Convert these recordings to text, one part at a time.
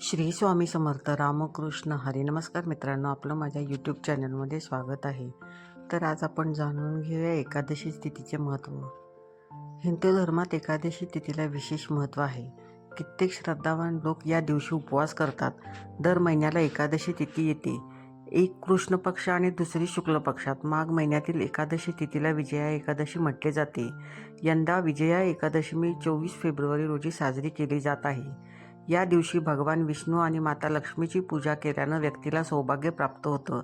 श्री स्वामी समर्थ रामकृष्ण हरी नमस्कार मित्रांनो. आपलं माझ्या यूट्यूब चॅनलमध्ये स्वागत आहे. तर आज आपण जाणून घेऊया एकादशी तिथीचे महत्त्व हिंदू धर्मात एकादशी तिथीला विशेष महत्त्व आहे. कित्येक श्रद्धावान लोक या दिवशी उपवास करतात. दर महिन्याला एकादशी तिथी येते. एक कृष्ण पक्ष आणि दुसरी शुक्ल पक्षात. माघ महिन्यातील एकादशी तिथीला विजया एकादशी म्हटले जाते. यंदा विजया एकादशी मी चोवीस फेब्रुवारी रोजी साजरी केली जात आहे. या दिवशी भगवान विष्णू आणि माता लक्ष्मीची पूजा केल्यानं व्यक्तीला सौभाग्य प्राप्त होतं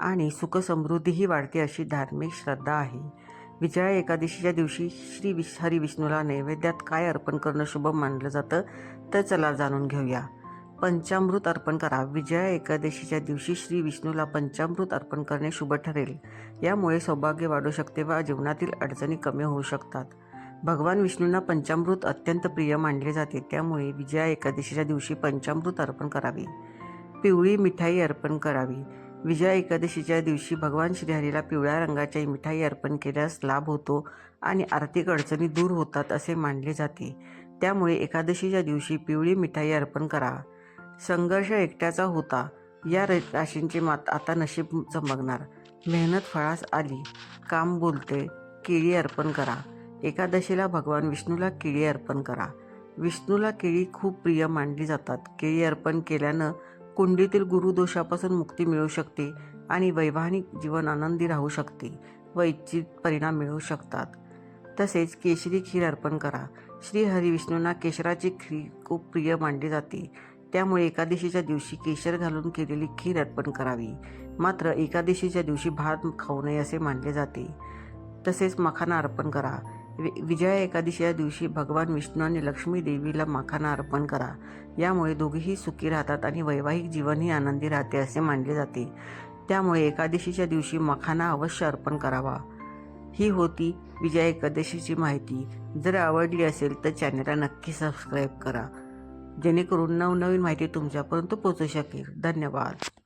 आणि सुखसमृद्धीही वाढते अशी धार्मिक श्रद्धा आहे. विजया एकादशीच्या दिवशी श्री विश हरी विष्णूला नैवेद्यात काय अर्पण करणं शुभ मानलं जातं तर चला जाणून घेऊया. पंचामृत अर्पण करा. विजया एकादशीच्या दिवशी श्री विष्णूला पंचामृत अर्पण करणे शुभ ठरेल. यामुळे सौभाग्य वाढू शकते व जीवनातील अडचणी कमी होऊ शकतात. भगवान विष्णूंना पंचामृत अत्यंत प्रिय मानले जाते. त्यामुळे विजया एकादशीच्या दिवशी पंचामृत अर्पण करावे. पिवळी मिठाई अर्पण करावी. विजया एकादशीच्या दिवशी भगवान श्रीहरीला पिवळ्या रंगाची मिठाई अर्पण केल्यास लाभ होतो आणि आर्थिक अडचणी दूर होतात असे मानले जाते. त्यामुळे एकादशीच्या दिवशी पिवळी मिठाई अर्पण करा. संघर्ष एकट्याचा होता. या राशींचे मात आता नशीब चमकणार मेहनत फळास आली. काम बोलते. केळी अर्पण करा. एकादशीला भगवान विष्णूला केळी अर्पण करा. विष्णूला केळी खूप प्रिय मानली जातात. केळी अर्पण केल्यानं कुंडीतील गुरुदोषापासून मुक्ती मिळू शकते आणि वैवाहिक जीवन आनंदी राहू शकते. व इच्छित परिणाम मिळू शकतात. तसेच केशरी खीर अर्पण करा. श्री हरिविष्णूंना केशराची खीर खूप प्रिय मानली जाते. त्यामुळे एकादशीच्या दिवशी केशर घालून केलेली खीर अर्पण करावी. मात्र एकादशीच्या दिवशी भात खाऊ नये असे मानले जाते. तसेच मखाना अर्पण करा. विजया एकादशीच्या दिवशी भगवान विष्णू आणि लक्ष्मी देवीला मखाना अर्पण करा. यामुळे दोघेही सुखी राहतात आणि वैवाहिक जीवनही आनंदी राहते असे मानले जाते. त्यामुळे एकादशीच्या दिवशी मखाना अवश्य अर्पण करावा. ही होती विजया एकादशीची माहिती. जर आवडली असेल तर चॅनलला नक्की सबस्क्राईब करा. जेणेकरून नवनवीन माहिती तुमच्यापर्यंत पोहोचू शकेल. धन्यवाद.